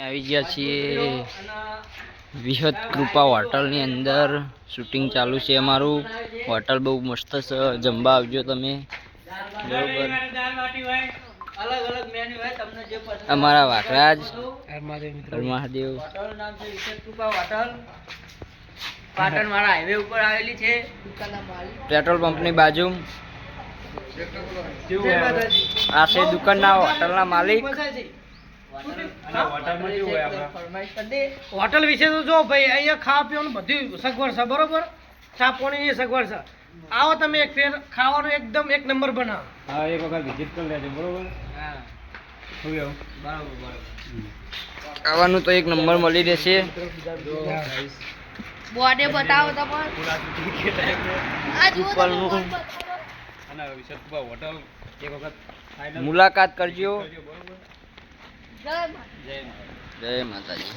આવી ગયા છીએ. વિહત કૃપા હોટલની અંદર શૂટિંગ ચાલુ છે અમારું. હોટલ બહુ મસ્ત છે જમવા આવજો તમે. બરોબર. અમારા વાકરાજ મહાદેવ. પાટણ વાળા હાઈવે ઉપર આવેલી છે. પેટ્રોલ પંપની બાજુ. આ છે દુકાનના હોટલના માલિક. હોટલ વિશે તો જો ભાઈ અહીંયા ખાવા પીવાનું બધું સગવડ છે બરોબર? ચા પાણીની સગવડ છે. આવો તમે એક ફેર ખાવાનું એકદમ એક નંબર બનાવો. હા એક વખત વિઝિટ કરી લેજો બરોબર? ખાવાનું તો એક નંબર મળી રહેશે. બોર્ડે બતાવો તમારે આ જુઓ તમે હોટલ એક બતાવો. મુલાકાત કરજો. જય માતાજી જય માતાજી.